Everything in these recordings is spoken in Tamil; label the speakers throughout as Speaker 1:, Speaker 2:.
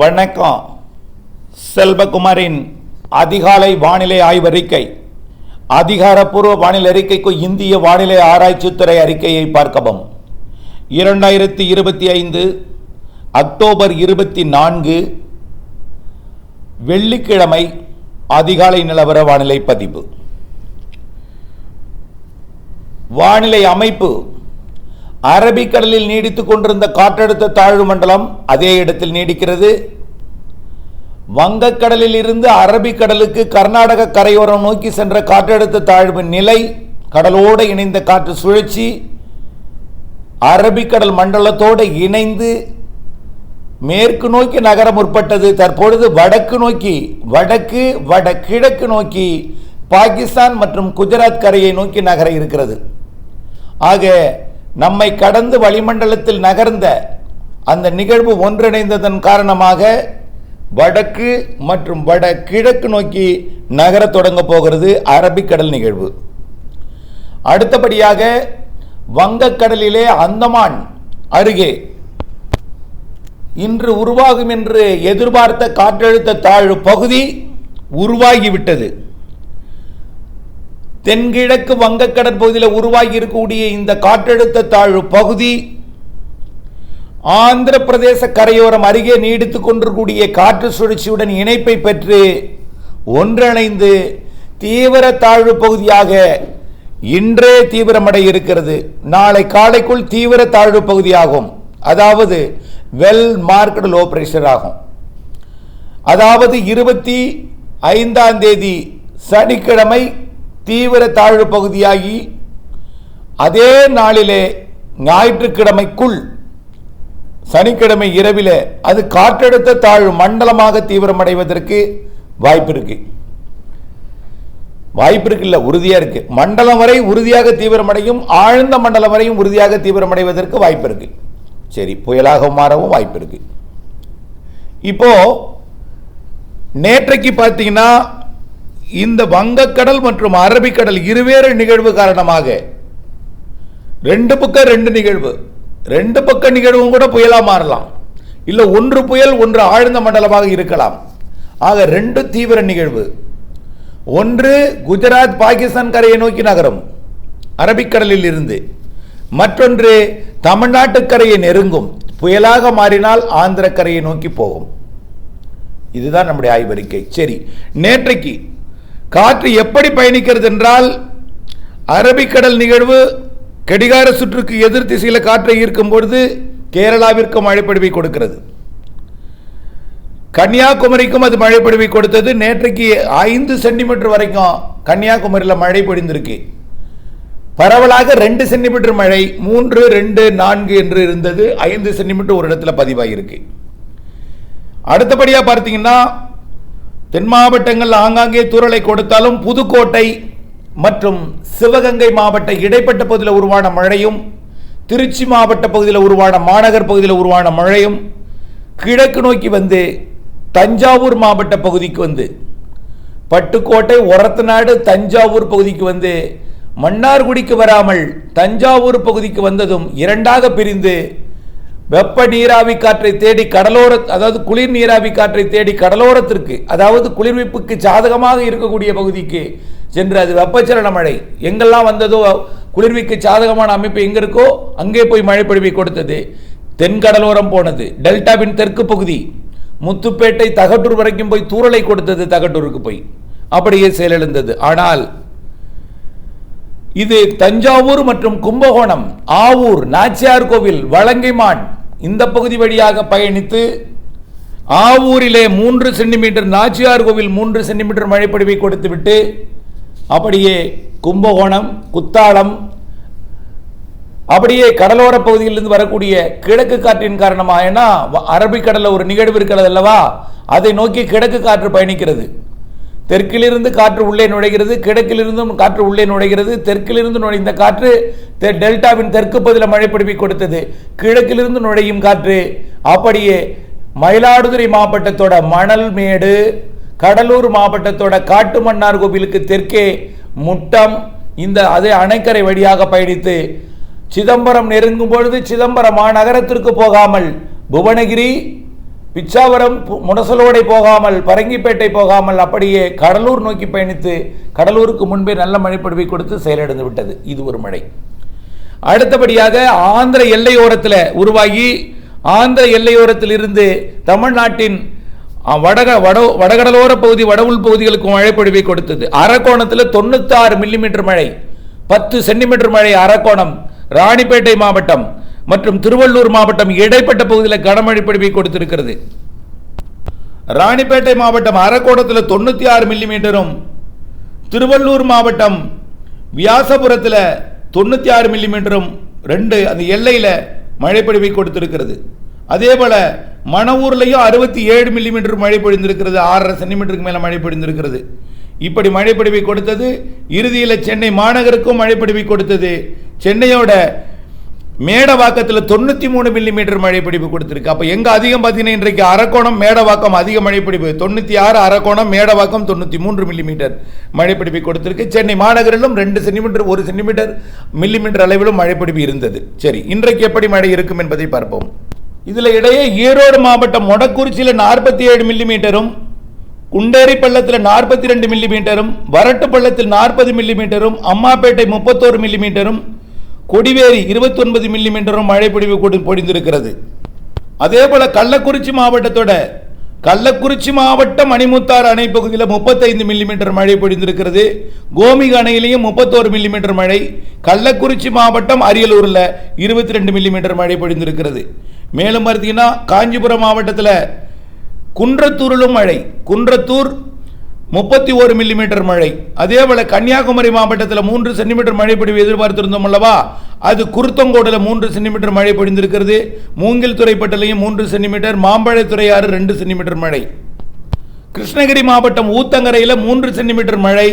Speaker 1: வணக்கம். செல்வகுமாரின் அதிகாலை வானிலை ஆய்வறிக்கை அதிகாரப்பூர்வ வானிலை அறிக்கைக்கு இந்திய வானிலை ஆராய்ச்சித்துறை அறிக்கையை பார்க்கவும். இரண்டாயிரத்தி இருபத்தி ஐந்து அக்டோபர் இருபத்தி நான்கு வெள்ளிக்கிழமை அதிகாலை நிலவர வானிலை பதிவு. வானிலை அமைப்பு. அரபிக்கடலில் நீடித்துக் கொண்டிருந்த காற்றழுத்த தாழ்வு மண்டலம் அதே இடத்தில் நீடிக்கிறது. வங்கக்கடலில் இருந்து அரபிக்கடலுக்கு கர்நாடக கரையோரம் நோக்கி சென்ற காற்றழுத்த தாழ்வு நிலை கடலோடு இணைந்த காற்று சுழற்சி அரபிக்கடல் மண்டலத்தோடு இணைந்து மேற்கு நோக்கி நகர முற்பட்டது. தற்பொழுது வடக்கு நோக்கி வடக்கு வடகிழக்கு நோக்கி பாகிஸ்தான் மற்றும் குஜராத் கரையை நோக்கி நகர இருக்கிறது. ஆக நம்மை கடந்து வளிமண்டலத்தில் நகர்ந்த அந்த நிகழ்வு ஒன்றிணைந்ததன் காரணமாக வடக்கு மற்றும் வட கிழக்கு நோக்கி நகரத் தொடங்க போகிறது அரபிக்கடல் நிகழ்வு. அடுத்தபடியாக வங்கக்கடலிலே அந்தமான் அருகே இன்று உருவாகும் என்று எதிர்பார்த்த காற்றழுத்த தாழ்வு பகுதி உருவாகிவிட்டது. தென்கிழக்கு வங்கக்கடல் பகுதியில் உருவாகி இருக்கக்கூடிய இந்த காற்றழுத்த தாழ்வு பகுதி ஆந்திர பிரதேச கரையோரம் அருகே நீடித்து கொண்டிருக்கூடிய காற்று சுழற்சியுடன் இணைப்பை பெற்று ஒன்றிணைந்து தீவிர தாழ்வு பகுதியாக இன்றே தீவிரமடைய இருக்கிறது. நாளை காலைக்குள் தீவிர தாழ்வு பகுதியாகும். அதாவது வெல் மார்க்கெட் லோ பிரஷர் ஆகும். அதாவது இருபத்தி ஐந்தாம் தேதி சனிக்கிழமை தீவிர தாழ்வு பகுதியாகி அதே நாளிலே ஞாயிற்றுக்கிழமைக்குள் சனிக்கிழமை இரவில் அது காற்றழுத்த தாழ்வு மண்டலமாக தீவிரமடைவதற்கு வாய்ப்பு இருக்கு. வாய்ப்பு இருக்கு இல்லை உறுதியாக இருக்கு. மண்டலம் வரை உறுதியாக தீவிரமடையும் ஆழ்ந்த மண்டலம் வரையும் உறுதியாக தீவிரமடைவதற்கு வாய்ப்பு இருக்கு. சரி புயலாக மாறவும் வாய்ப்பு இருக்கு. இப்போ நேற்றைக்கு பார்த்தீங்கன்னா இந்த வங்கக்கடல் மற்றும் அரபிக்கடல் இருவேறு நிகழ்வு காரணமாக ரெண்டு பக்கம் ரெண்டு நிகழ்வு. ரெண்டு பக்க நிகழ்வும் கூட புயலாக மாறலாம். இல்லை ஒன்று புயல் ஒன்று ஆழ்ந்த மண்டலமாக இருக்கலாம். ஆக ரெண்டு தீவிர நிகழ்வு. ஒன்று குஜராத் பாகிஸ்தான் கரையை நோக்கி நகரும். அரபிக்கடலில் இருந்து. மற்றொன்று தமிழ்நாட்டு கரையை நெருங்கும். புயலாக மாறினால் ஆந்திர கரையை நோக்கி போகும். இதுதான் நம்முடைய ஆய்வறிக்கை. சரி நேற்றைக்கு காற்று எப்படி பயணிக்கிறது என்றால் அரபிக்கடல் நிகழ்வு கடிகார சுற்றுக்கு எதிர் திசையில் காற்றை ஈர்க்கும் பொழுது கேரளாவிற்கு மழைப்பொழிவை கொடுக்கிறது. கன்னியாகுமரிக்கும் அது மழைப்பொழிவை கொடுத்தது. நேற்றைக்கு ஐந்து சென்டிமீட்டர் வரைக்கும் கன்னியாகுமரியில் மழை பொழிந்திருக்கு. பரவலாக ரெண்டு சென்டிமீட்டர் மழை மூன்று ரெண்டு நான்கு என்று இருந்தது. ஐந்து சென்டிமீட்டர் ஒரு இடத்துல பதிவாகியிருக்கு அடுத்தபடியாக பார்த்தீங்கன்னா தென் மாவட்டங்கள் ஆங்காங்கே தூரலை கொடுத்தாலும் புதுக்கோட்டை மற்றும் சிவகங்கை மாவட்ட இடைப்பட்ட பகுதியில் உருவான மழையும் திருச்சி மாவட்ட பகுதியில் உருவான மாநகர் பகுதியில் உருவான மழையும் கிழக்கு நோக்கி வந்து தஞ்சாவூர் மாவட்ட பகுதிக்கு வந்து பட்டுக்கோட்டை ஒரத்தநாடு தஞ்சாவூர் பகுதிக்கு வந்து மன்னார்குடிக்கு வராமல் தஞ்சாவூர் பகுதிக்கு வந்ததும் இரண்டாக பிரிந்து வெப்ப நீராவி காற்றை தேடி கடலோர அதாவது குளிர் நீராவி காற்றை தேடி கடலோரத்திற்கு அதாவது குளிர்விப்புக்கு சாதகமாக இருக்கக்கூடிய பகுதிக்கு சென்று அது வெப்பச்சலன மழை. எங்கெல்லாம் வந்ததோ குளிர்விக்கு சாதகமான அமைப்பு எங்கே இருக்கோ அங்கே போய் மழை பொழிவை கொடுத்தது. தென்கடலோரம் போனது டெல்டாவின் தெற்கு பகுதி. முத்துப்பேட்டை தகட்டூர் வரைக்கும் போய் தூறலை கொடுத்தது தகட்டூருக்கு போய். அப்படியே செயலிழந்தது. ஆனால் இது தஞ்சாவூர் மற்றும் கும்பகோணம் ஆவூர் நாச்சியார் கோவில் வலங்கைமான் இந்த பகுதி வழியாக பயணித்து ஆவூரிலே மூன்று சென்டிமீட்டர் நாச்சியார் கோவில் மூன்று சென்டிமீட்டர் மழைப்பொழிவை கொடுத்துவிட்டு அப்படியே கும்பகோணம் குத்தாலம் அப்படியே கடலோர பகுதியிலிருந்து வரக்கூடிய கிழக்கு காற்றின் காரணமாக ஏன்னா அரபிக்கடலில் ஒரு நிகழ்வு இருக்கிறது அல்லவா? அதை நோக்கி கிழக்கு காற்று பயணிக்கிறது. தெற்கிலிருந்து காற்று உள்ளே நுழைகிறது கிழக்கிலிருந்தும் காற்று உள்ளே நுழைகிறது தெற்கிலிருந்து நுழைந்த காற்று தெ- டெல்டாவின் தெற்கு பகுதியில் மழை பிடிப்பை கொடுத்தது. கிழக்கிலிருந்து நுழையும் காற்று அப்படியே மயிலாடுதுறை மாவட்டத்தோட மணல் மேடு கடலூர் மாவட்டத்தோட காட்டு மன்னார் கோவிலுக்கு தெற்கே முட்டம். இந்த அதே அணைக்கரை வழியாக பயணித்து சிதம்பரம் நெருங்கும் பொழுது சிதம்பரம் மாநகரத்திற்கு போகாமல் புவனகிரி பிச்சாவரம் பு- போகாமல் பரங்கிப்பேட்டை போகாமல் அப்படியே கடலூர் நோக்கி பயணித்து கடலூருக்கு முன்பே நல்ல மழைப்பொழிவை கொடுத்து செயலிழந்து விட்டது. இது ஒரு மழை. அடுத்தபடியாக ஆந்திர எல்லையோரத்தில் உருவாகி ஆந்திர எல்லையோரத்தில் இருந்து தமிழ்நாட்டின் வடக வட வடகடலோர பகுதி வடவுள் பகுதிகளுக்கு மழைப்பொழிவை கொடுத்தது. அரக்கோணத்தில் தொண்ணூத்தாறு மில்லிமீட்டர் மழை பத்து சென்டிமீட்டர் மழை அரக்கோணம் ராணிப்பேட்டை மாவட்டம் மற்றும் திருவள்ளூர் மாவட்டம் இடைப்பட்ட பகுதியில் கனமழை பொழிவை கொடுத்திருக்கிறது. ராணிப்பேட்டை மாவட்டம் அரக்கோணத்தில் தொண்ணூற்றி ஆறு மில்லிமீட்டரும் திருவள்ளூர் மாவட்டம் வியாசபுரத்தில் தொண்ணூற்றி ஆறு மில்லிமீட்டரும் ரெண்டு அந்த எல்லையில் மழைப்பொழிவை கொடுத்திருக்கிறது. அதே போல மணவூர்லையும் அறுபத்தி ஏழு மில்லிமீட்டர் மழை பொழிந்திருக்கிறது ஆறரை சென்டிமீட்டருக்கு மேலே மழை பொழிந்திருக்கிறது. இப்படி மழைப்பிடிவை கொடுத்தது இறுதியில் சென்னை மாநகருக்கும் மழைப்பிடிவை கொடுத்தது. சென்னையோட மேடவாக்கத்தில் தொண்ணூற்றி மூணு மில்லிமீட்டர் மழைப்பிடிப்பு கொடுத்துருக்கு. அப்போ எங்கே அதிகம் பார்த்தீங்கன்னா இன்றைக்கு அரக்கோணம் மேடவாக்கம் அதிக மழைப்பிடிப்பு தொண்ணூற்றி ஆறு அரக்கோணம் மேடவாக்கம் தொண்ணூற்றி மூன்று மில்லிமீட்டர் மழைப்பிடிப்பை கொடுத்துருக்கு. சென்னை மாநகரிலும் ரெண்டு சென்டிமீட்டர் ஒரு சென்டிமீட்டர் மில்லிமீட்டர் அளவிலும் மழைப்பிடிப்பு இருந்தது. சரி இன்றைக்கு எப்படி மழை இருக்கும் என்பதை பார்ப்போம். இதில் இடையே ஈரோடு மாவட்டம் மொடக்குறிச்சியில் நாற்பத்தி ஏழு மில்லிமீட்டரும் குண்டேரி பள்ளத்தில் நாற்பத்தி ரெண்டு மில்லிமீட்டரும் வரட்டு பள்ளத்தில் நாற்பது மில்லிமீட்டரும் அம்மாப்பேட்டை முப்பத்தோரு மில்லிமீட்டரும் கொடிவேரி இருபத்தி ஒன்பது மில்லிமீட்டரும் மழை பொழிவு கொடு- பொழிந்திருக்கிறது. அதே கள்ளக்குறிச்சி மாவட்டத்தோட கள்ளக்குறிச்சி மாவட்டம் மணிமுத்தாறு அணை பகுதியில் முப்பத்தைந்து மில்லிமீட்டர் மழை பொழிந்திருக்கிறது. கோமிக அணையிலையும் முப்பத்தோரு மில்லிமீட்டர் மழை. கள்ளக்குறிச்சி மாவட்டம் அரியலூரில் இருபத்தி ரெண்டு மில்லிமீட்டர் மழை பொழிந்திருக்கிறது. மேலும் பார்த்தீங்கன்னா காஞ்சிபுரம் மாவட்டத்தில் குன்றத்தூரிலும் மழை. குன்றத்தூர் முப்பத்தி ஒரு மில்லிமீட்டர் மழை. அதே போல கன்னியாகுமரி மாவட்டத்தில் மூன்று சென்டிமீட்டர் மழை பொழிவு எதிர்பார்த்திருந்தோம் அல்லவா? அது குருத்தங்கோடில் மூன்று சென்டிமீட்டர் மழை பொழிந்திருக்கிறது. மூங்கில் துறைப்பட்டிலையும் மூன்று சென்டிமீட்டர் மாம்பழத்துறையாறு ரெண்டு சென்டிமீட்டர் மழை. கிருஷ்ணகிரி மாவட்டம் ஊத்தங்கரையில் மூன்று சென்டிமீட்டர் மழை.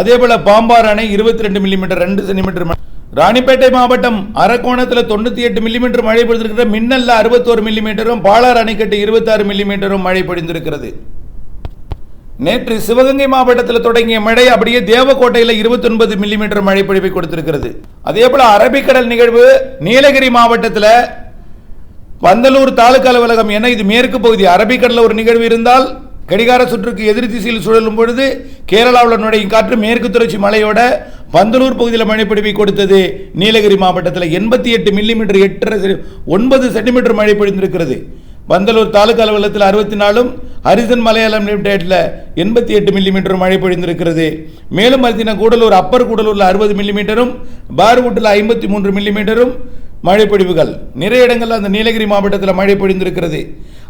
Speaker 1: அதேபோல பாம்பார் அணை இருபத்தி ரெண்டு மில்லிமீட்டர் ரெண்டு சென்டிமீட்டர் மழை. ராணிப்பேட்டை மாவட்டம் அரக்கோணத்தில் தொண்ணூற்றி எட்டு மில்லிமீட்டர் மழை பொழிந்திருக்கிற மின்னல்ல அறுபத்தோரு மில்லிமீட்டரும் பாலார் அணைக்கட்டு இருபத்தாறு மில்லிமீட்டரும் மழை பொழிந்திருக்கிறது. நேற்று சிவகங்கை மாவட்டத்தில் தொடங்கிய மழை அப்படியே தேவக்கோட்டையில் 29 மில்லிமீட்டர் மழை பொழிவை கொடுத்திருக்கிறது. அதே போல அரபிக்கடல் நிகழ்வு நீலகிரி மாவட்டத்தில் பந்தலூர் தாலுக்கா அலுவலகம் என இது மேற்கு பகுதி அரபிக்கடலில் ஒரு நிகழ்வு இருந்தால் கடிகார சுற்றுக்கு எதிர் திசையில் சுழலும் பொழுது கேரளாவில் நுழையும் காற்று மேற்கு தொடர்ச்சி மலையோட பந்தலூர் பகுதியில் மழை பொழிவை கொடுத்தது நீலகிரி மாவட்டத்தில் எண்பத்தி எட்டு மில்லிமீட்டர் எட்டரை ஒன்பது சென்டிமீட்டர் மழை பொழிந்திருக்கிறது. பந்தலூர் தாலுக்கா அலுவலகத்தில் அறுபத்தி நாலும் ஹரிசன் மலையாளம் லிமிடெட்டில் எண்பத்தி எட்டு மில்லிமீட்டர் மழை பொழிந்திருக்கிறது. மேலும் பார்த்தீங்கன்னா கூடலூர் அப்பர் கூடலூரில் அறுபது மில்லிமீட்டரும் பாரூட்டில் ஐம்பத்தி மூன்று மில்லிமீட்டரும் மழைப்பொழிவுகள் நிறைய இடங்களில் அந்த நீலகிரி மாவட்டத்தில் மழை பொழிந்திருக்கிறது.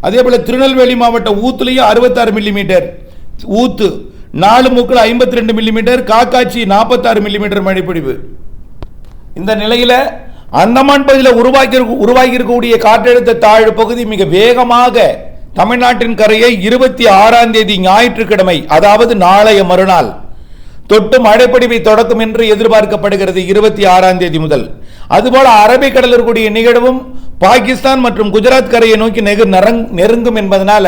Speaker 1: அதே போல் திருநெல்வேலி மாவட்டம் ஊத்துலையும் அறுபத்தாறு மில்லிமீட்டர் ஊத்து நாலு மூக்கில் ஐம்பத்தி ரெண்டு மில்லிமீட்டர் காக்காச்சி நாற்பத்தாறு மில்லிமீட்டர் மழைப்பொழிவு இந்த நிலையில் அந்தமான் பகுதியில் உருவாக்கி உருவாகி இருக்கக்கூடிய காற்றழுத்த தாழ்வு பகுதி மிக வேகமாக தமிழ்நாட்டின் கரையை இருபத்தி ஆறாம் தேதி ஞாயிற்றுக்கிழமை அதாவது நாளைய மறுநாள் தொட்டு மழைப்பொழிவை தொடக்கும் என்று எதிர்பார்க்கப்படுகிறது இருபத்தி ஆறாம் தேதி முதல். அதுபோல அரபிக்கடலில் இருக்கக்கூடிய நிகழ்வும் பாகிஸ்தான் மற்றும் குஜராத் கரையை நோக்கி நெகு நெருங்கும் என்பதனால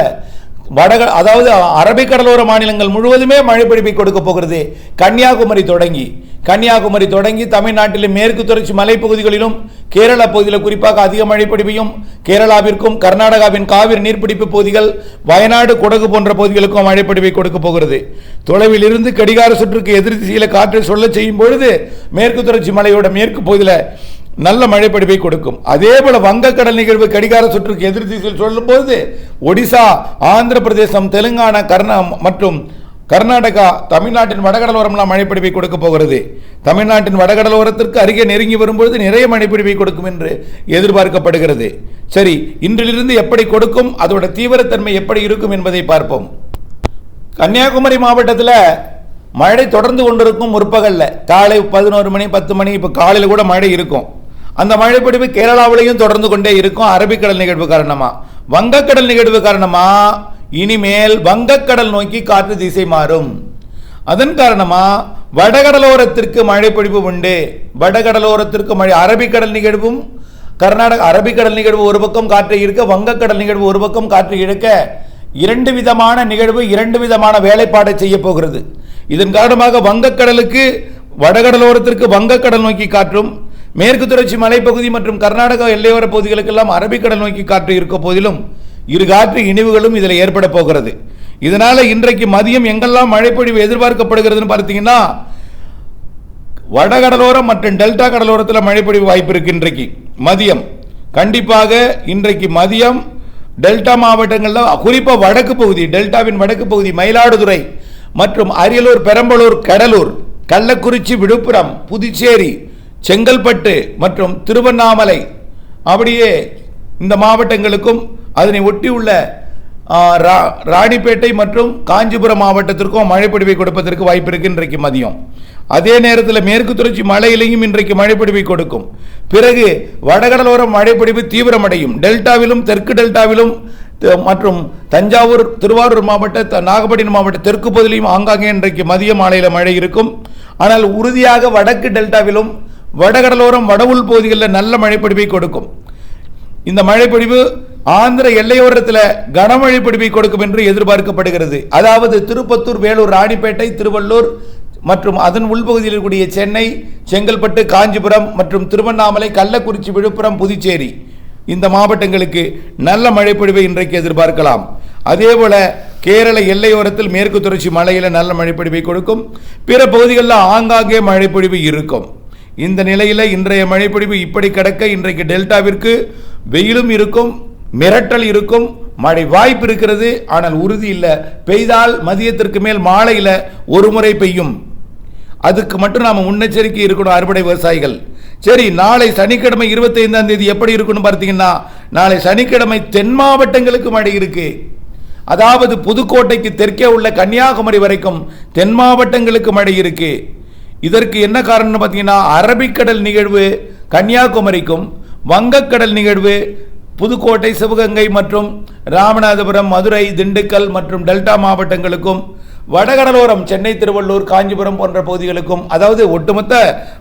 Speaker 1: வடக அதாவது அரபிக்கடலோர மாநிலங்கள் முழுவதுமே மழை பிடிப்பை கொடுக்க போகிறது. கன்னியாகுமரி தொடங்கி கன்னியாகுமரி தொடங்கி தமிழ்நாட்டிலும் மேற்கு தொடர்ச்சி மலைப்பகுதிகளிலும் கேரள பகுதியில் குறிப்பாக அதிக மழை பிடிப்பையும் கேரளாவிற்கும் கர்நாடகாவின் காவிரி நீர்பிடிப்பு பகுதிகள் வயநாடு குடகு போன்ற பகுதிகளுக்கும் மழை பிடிப்பை கொடுக்க போகிறது. தொலைவில் இருந்து கடிகார சுற்றுக்கு எதிர் திசையில் காற்றை சொல்ல செய்யும் பொழுது மேற்கு தொடர்ச்சி மலையோட மேற்கு பகுதியில் நல்ல மழைப்பொழிவை கொடுக்கும். அதே போல வங்கக்கடல் நிகழ்வு கடிகார சுற்றுக்கு எதிர் திசையில் சொல்லும்போது ஒடிசா ஆந்திர பிரதேசம் தெலுங்கானா கர்நா மற்றும் கர்நாடகா தமிழ்நாட்டின் வடகடலோரம்லாம் மழைப்பிடிப்பை கொடுக்க போகிறது. தமிழ்நாட்டின் வடகடலோரத்திற்கு அருகே நெருங்கி வரும்பொழுது நிறைய மழைப்பிடிப்பை கொடுக்கும் என்று எதிர்பார்க்கப்படுகிறது. சரி இன்றிலிருந்து எப்படி கொடுக்கும்? அதோட தீவிரத்தன்மை எப்படி இருக்கும் என்பதை பார்ப்போம். கன்னியாகுமரி மாவட்டத்தில் மழை தொடர்ந்து கொண்டிருக்கும் முற்பகல்ல. காலை பதினோரு மணி பத்து மணி இப்போ காலையில் கூட மழை இருக்கும். அந்த மழைப்பிடிப்பு கேரளாவிலையும் தொடர்ந்து கொண்டே இருக்கும். அரபிக்கடல் நிகழ்வு காரணமாக வங்கக்கடல் நிகழ்வு காரணமாக இனிமேல் வங்கக்கடல் நோக்கி காற்று திசை மாறும். அதன் காரணமாக வடகடலோரத்திற்கு மழைப்பிடிப்பு உண்டு. வடகடலோரத்திற்கு மழை. அரபிக்கடல் நிகழ்வும் கர்நாடக அரபிக்கடல் நிகழ்வு ஒரு பக்கம் காற்றை இருக்க வங்கக்கடல் நிகழ்வு ஒரு பக்கம் காற்று இழுக்க இரண்டு விதமான நிகழ்வு இரண்டு விதமான வேலைப்பாடை செய்ய போகிறது. இதன் காரணமாக வங்கக்கடலுக்கு வடகடலோரத்திற்கு வங்கக்கடல் நோக்கி காற்றும் மேற்கு தொடர்ச்சி மலைப்பகுதி மற்றும் கர்நாடகா எல்லையோர பகுதிகளுக்கெல்லாம் அரபிக்கடல் நோக்கி காற்று இருக்க போதிலும் இரு காற்று இனிவுகளும் இதில் ஏற்பட போகிறது. இதனால இன்றைக்கு மதியம் எங்கெல்லாம் மழைப்பொழிவு எதிர்பார்க்கப்படுகிறதுன்னு பார்த்தீங்கன்னா வடகடலோரம் மற்றும் டெல்டா கடலோரத்தில் மழைப்பொழிவு வாய்ப்பு இருக்கு இன்றைக்கு. மதியம். கண்டிப்பாக இன்றைக்கு மதியம் டெல்டா மாவட்டங்களில் குறிப்பாக வடக்கு பகுதி டெல்டாவின் வடக்கு பகுதி மயிலாடுதுறை மற்றும் அரியலூர் பெரம்பலூர் கடலூர் கள்ளக்குறிச்சி விழுப்புரம் புதுச்சேரி செங்கல்பட்டு மற்றும் திருவண்ணாமலை. அப்படியே இந்த மாவட்டங்களுக்கும் அதனை ஒட்டியுள்ள ரா- ராணிப்பேட்டை மற்றும் காஞ்சிபுரம் மாவட்டத்திற்கும் மழைப்பொழிவை கொடுப்பதற்கு வாய்ப்பு இருக்கு இன்றைக்கு மதியம். அதே நேரத்தில் மேற்கு தொடர்ச்சி மலையிலையும் இன்றைக்கு மழைப்பொழிவை கொடுக்கும். பிறகு வடகடலோரம் மழைப்பொழிவு தீவிரமடையும். டெல்டாவிலும் தெற்கு டெல்டாவிலும் மற்றும் தஞ்சாவூர் திருவாரூர் மாவட்ட நாகப்பட்டினம் மாவட்ட தெற்கு பகுதியிலும் ஆங்காங்கே இன்றைக்கு மதிய மாலையில் மழை இருக்கும். ஆனால் உறுதியாக வடக்கு டெல்டாவிலும் வடகடலோரம் வட உள் பகுதிகளில் நல்ல மழைப்பொழிவை கொடுக்கும். இந்த மழைப்பொழிவு ஆந்திர எல்லையோரத்தில் கனமழை பிடிப்பை கொடுக்கும் என்று எதிர்பார்க்கப்படுகிறது. அதாவது திருப்பத்தூர் வேலூர் ராணிப்பேட்டை திருவள்ளூர் மற்றும் அதன் உள்பகுதியில் இருக்கக்கூடிய சென்னை செங்கல்பட்டு காஞ்சிபுரம் மற்றும் திருவண்ணாமலை கள்ளக்குறிச்சி விழுப்புரம் புதுச்சேரி இந்த மாவட்டங்களுக்கு நல்ல மழைப்பொழிவை இன்றைக்கு எதிர்பார்க்கலாம். அதேபோல கேரள எல்லையோரத்தில் மேற்கு தொடர்ச்சி மலையில் நல்ல மழைப்பொழிவை கொடுக்கும். பிற பகுதிகளில் ஆங்காங்கே மழைப்பொழிவு இருக்கும். இந்த நிலையில் இன்றைய மழைப்பொழிவு இப்படி கிடக்க இன்றைக்கு டெல்டாவிற்கு வெயிலும் இருக்கும் மிரட்டல் இருக்கும் மழை வாய்ப்பு இருக்கிறது. ஆனால் உறுதி இல்லை. பெய்தால் மதியத்திற்கு மேல் மாலையில் ஒரு முறை பெய்யும். அதுக்கு மட்டும் நாம் முன்னெச்சரிக்கை இருக்கணும் அறுவடை விவசாயிகள். சரி நாளை சனிக்கிழமை இருபத்தைந்தாம் தேதி எப்படி இருக்கணும் பார்த்தீங்கன்னா நாளை சனிக்கிழமை தென் மாவட்டங்களுக்கு மழை இருக்கு. அதாவது புதுக்கோட்டைக்கு தெற்கே உள்ள கன்னியாகுமரி வரைக்கும் தென் மாவட்டங்களுக்கு மழை இருக்குது இதற்கு என்ன காரணம்னு பார்த்தீங்கன்னா அரபிக்கடல் நிகழ்வு கன்னியாகுமரிக்கும் வங்கக்கடல் நிகழ்வு புதுக்கோட்டை சிவகங்கை மற்றும் ராமநாதபுரம் மதுரை திண்டுக்கல் மற்றும் டெல்டா மாவட்டங்களுக்கும் வடகடலோரம் சென்னை திருவள்ளூர் காஞ்சிபுரம் போன்ற பகுதிகளுக்கும் அதாவது ஒட்டுமொத்த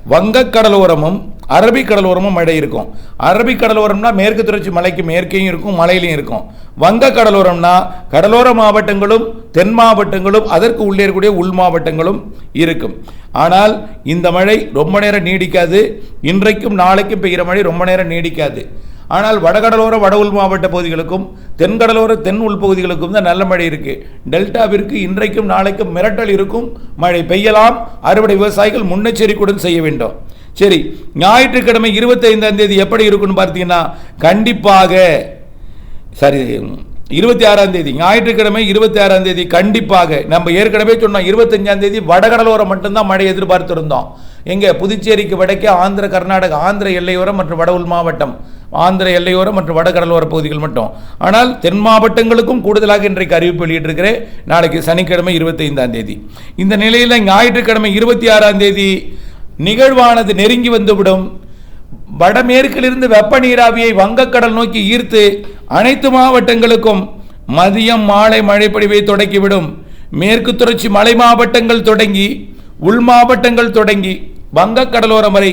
Speaker 1: வங்கக்கடலோரமும் கடலோரமும் அரபிக் கடலோரமும் மழை இருக்கும். அரபிக் கடலோரம்னா மேற்கு தொடர்ச்சி மலைக்கு மேற்கேயும் இருக்கும் மலையிலையும் இருக்கும். வங்க கடலோரம்னா கடலோர மாவட்டங்களும் தென் மாவட்டங்களும் அதற்கு உள்ளே இருக்கக்கூடிய உள் மாவட்டங்களும் இருக்கும். ஆனால் இந்த மழை ரொம்ப நேரம் நீடிக்காது. இன்றைக்கும் நாளைக்கும் பெய்கிற மழை ரொம்ப நேரம் நீடிக்காது. ஆனால் வடகடலோர வட உள் மாவட்ட பகுதிகளுக்கும் தென்கடலோர தென் உள் பகுதிகளுக்கும் தான் நல்ல மழை இருக்கு. டெல்டாவிற்கு இன்றைக்கும் நாளைக்கும் மிரட்டல் இருக்கும். மழை பெய்யலாம். அறுவடை விவசாயிகள் முன்னெச்சரிக்கையுடன் செய்ய வேண்டும். சரி ஞாயிற்றுக்கிழமை இருபத்தைந்தாம் தேதி எப்படி இருக்குன்னு பார்த்தீங்கன்னா கண்டிப்பாக சரி இருபத்தி ஆறாம் தேதி ஞாயிற்றுக்கிழமை இருபத்தி ஆறாம் தேதி கண்டிப்பாக நம்ம ஏற்கனவே சொன்னோம் இருபத்தஞ்சாம் தேதி வடகடலோரம் மட்டும்தான் மழை எதிர்பார்த்திருந்தோம். எங்கே புதுச்சேரிக்கு வடக்கே ஆந்திர கர்நாடகா ஆந்திர எல்லையோரம் மற்றும் வட மாவட்டம் ஆந்திர எல்லையோரம் மற்றும் வடகடலோர பகுதிகள் மட்டும். ஆனால் தென் மாவட்டங்களுக்கும் கூடுதலாக இன்றைக்கு அறிவிப்பு வெளியிட்டிருக்கிறேன். நாளைக்கு சனிக்கிழமை இருபத்தைந்தாம் தேதி. இந்த நிலையில் ஞாயிற்றுக்கிழமை இருபத்தி ஆறாம் தேதி நிகழ்வானது நெருங்கி வந்துவிடும். வடமேற்கிலிருந்து வெப்ப நீராவியை வங்கக்கடல் நோக்கி ஈர்த்து அனைத்து மாவட்டங்களுக்கும் மதியம் மாலை மழைப்பொழிவை தொடக்கிவிடும். மேற்கு தொடர்ச்சி மலை மாவட்டங்கள் தொடங்கி உள் மாவட்டங்கள் தொடங்கி வங்கக்கடலோரம் வரை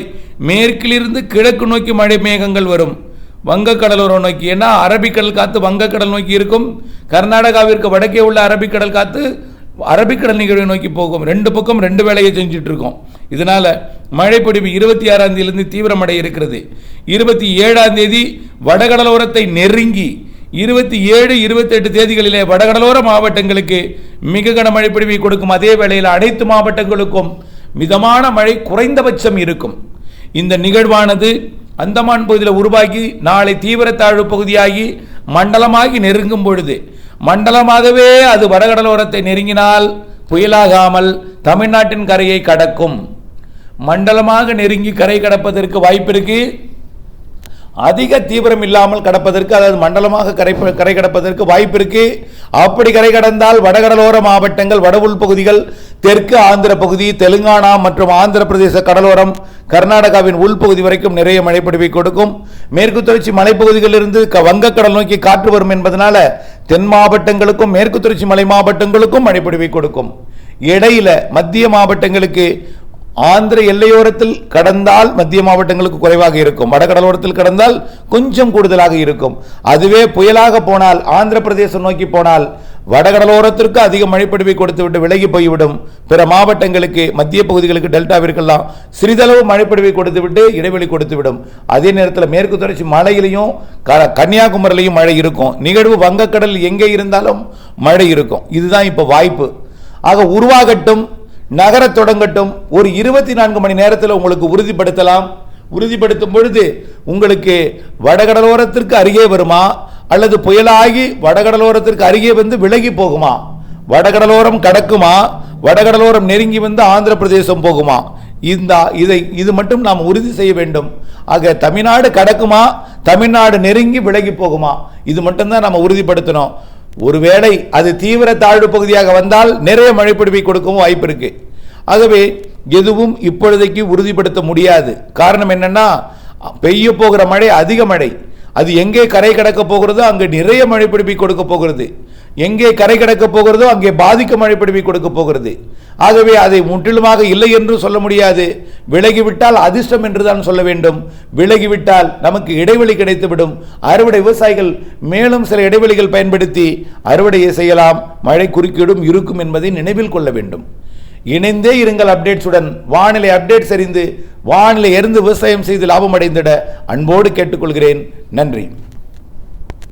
Speaker 1: மேற்கிலிருந்து கிழக்கு நோக்கி மழை மேகங்கள் வரும். வங்கக்கடலோரம் நோக்கி ஏன்னா அரபிக்கடல் காத்து வங்கக்கடல் நோக்கி இருக்கும். கர்நாடகாவிற்கு வடக்கே உள்ள அரபிக்கடல் காத்து அரபிக்கடல் நிகழ்வை நோக்கி போகும். ரெண்டு பக்கம் ரெண்டு வேலையை செஞ்சுட்டு இருக்கோம் இதனால் மழைப்பொடிவு இருபத்தி ஆறாம் தேதியிலிருந்து தீவிரமடைய இருக்கிறது. இருபத்தி ஏழாம் தேதி வடகடலோரத்தை நெருங்கி இருபத்தி ஏழு இருபத்தெட்டு தேதிகளிலே வடகடலோர மாவட்டங்களுக்கு மிக கன பொழிவை கொடுக்கும். அதே வேளையில் அனைத்து மாவட்டங்களுக்கும் மிதமான மழை குறைந்தபட்சம் இருக்கும். இந்த நிகழ்வானது அந்தமான் பகுதியில் உருவாகி நாளை தீவிர தாழ்வு பகுதியாகி மண்டலமாகி நெருங்கும் பொழுது மண்டலமாகவே அது வடகடலோரத்தை நெருங்கினால் புயலாகாமல் தமிழ்நாட்டின் கரையை கடக்கும். மண்டலமாக நெருங்கி கரை கடப்பதற்கு வாய்ப்பு இருக்கு. அதிக தீவிரம் இல்லாமல் கடப்பதற்கு அதாவது மண்டலமாக கரை கரை கடப்பதற்கு வாய்ப்பு இருக்கு. அப்படி கரை கடந்தால் வடகடலோர மாவட்டங்கள் வட உள்பகுதிகள் தெற்கு ஆந்திர பகுதி தெலுங்கானா மற்றும் ஆந்திர பிரதேச கடலோரம் கர்நாடகாவின் உள்பகுதி வரைக்கும் நிறைய மழைப்பொழிவை கொடுக்கும். மேற்கு தொடர்ச்சி மலைப்பகுதிகளிலிருந்து க- வங்கக்கடல் நோக்கி காற்று வரும் என்பதனால தென் மாவட்டங்களுக்கும் மேற்கு தொடர்ச்சி மலை மாவட்டங்களுக்கும் மழைப்பொழிவை கொடுக்கும். இடையில மத்திய மாவட்டங்களுக்கு ஆந்திர எல்லையோரத்தில் கடந்தால் மத்திய மாவட்டங்களுக்கு குறைவாக இருக்கும். வடகடலோரத்தில் கடந்தால் கொஞ்சம் கூடுதலாக இருக்கும். அதுவே புயலாக போனால் ஆந்திர பிரதேசம் நோக்கி போனால் வடகடலோரத்திற்கு அதிக மழைப்பொழிவை கொடுத்துவிட்டு விலகி போய்விடும். பிற மாவட்டங்களுக்கு மத்திய பகுதிகளுக்கு டெல்டாவிற்கெல்லாம் சிறிதளவு மழைப்பொழிவை கொடுத்துவிட்டு இடைவெளி கொடுத்துவிடும். அதே நேரத்தில் மேற்கு தொடர்ச்சி மலையிலையும் க- கன்னியாகுமரியிலையும் மழை இருக்கும். நிகழ்வு வங்கக்கடல் எங்கே இருந்தாலும் மழை இருக்கும். இதுதான் இப்போ வாய்ப்பு. ஆக உருவாகட்டும். நகரத் தொடங்கட்டும். ஒரு இருபத்தி நான்கு மணி நேரத்தில் உங்களுக்கு உறுதிப்படுத்தலாம். உறுதிப்படுத்தும் பொழுது உங்களுக்கு வடகடலோரத்திற்கு அருகே வருமா? அல்லது புயலாகி வடகடலோரத்திற்கு அருகே வந்து விலகி போகுமா? வடகடலோரம் கடக்குமா? வடகடலோரம் நெருங்கி வந்து ஆந்திர பிரதேசம் போகுமா? இந்த இதை இது மட்டும் நாம் உறுதி செய்ய வேண்டும். ஆக தமிழ்நாடு கடக்குமா? தமிழ்நாடு நெருங்கி விலகி போகுமா? இது மட்டும்தான் நம்ம உறுதிப்படுத்தணும். ஒருவேளை அது தீவிர தாழ்வு பகுதியாக வந்தால் நிறைய மழைப்பிடிப்பை கொடுக்கவும் வாய்ப்பு இருக்கு. ஆகவே எதுவும் இப்பொழுதைக்கு உறுதிப்படுத்த முடியாது. காரணம் என்னன்னா பெய்ய போகிற மழை அதிக மழை. அது எங்கே கரை கடக்க போகிறதோ அங்கே நிறைய மழைப்பிடிப்பை கொடுக்க போகிறது. எங்கே கரை கடக்க போகிறதோ அங்கே பாதிக்க மழைப்பிடிப்பை கொடுக்க போகிறது. ஆகவே அதை முற்றிலுமாக இல்லை என்று சொல்ல முடியாது. விலகிவிட்டால் அதிர்ஷ்டம் என்றுதான் சொல்ல வேண்டும். விலகிவிட்டால் நமக்கு இடைவெளி கிடைத்துவிடும். அறுவடை விவசாயிகள் மேலும் சில இடைவெளிகள் பயன்படுத்தி அறுவடையை செய்யலாம். மழை குறுக்கீடும் இருக்கும் என்பதை நினைவில் கொள்ள வேண்டும். இணைந்தே இருங்கள் அப்டேட்ஸுடன். வானிலை அப்டேட்ஸ் அறிந்து வானிலை எருந்து விவசாயம் செய்து லாபம் அடைந்திட அன்போடு கேட்டுக்கொள்கிறேன். நன்றி.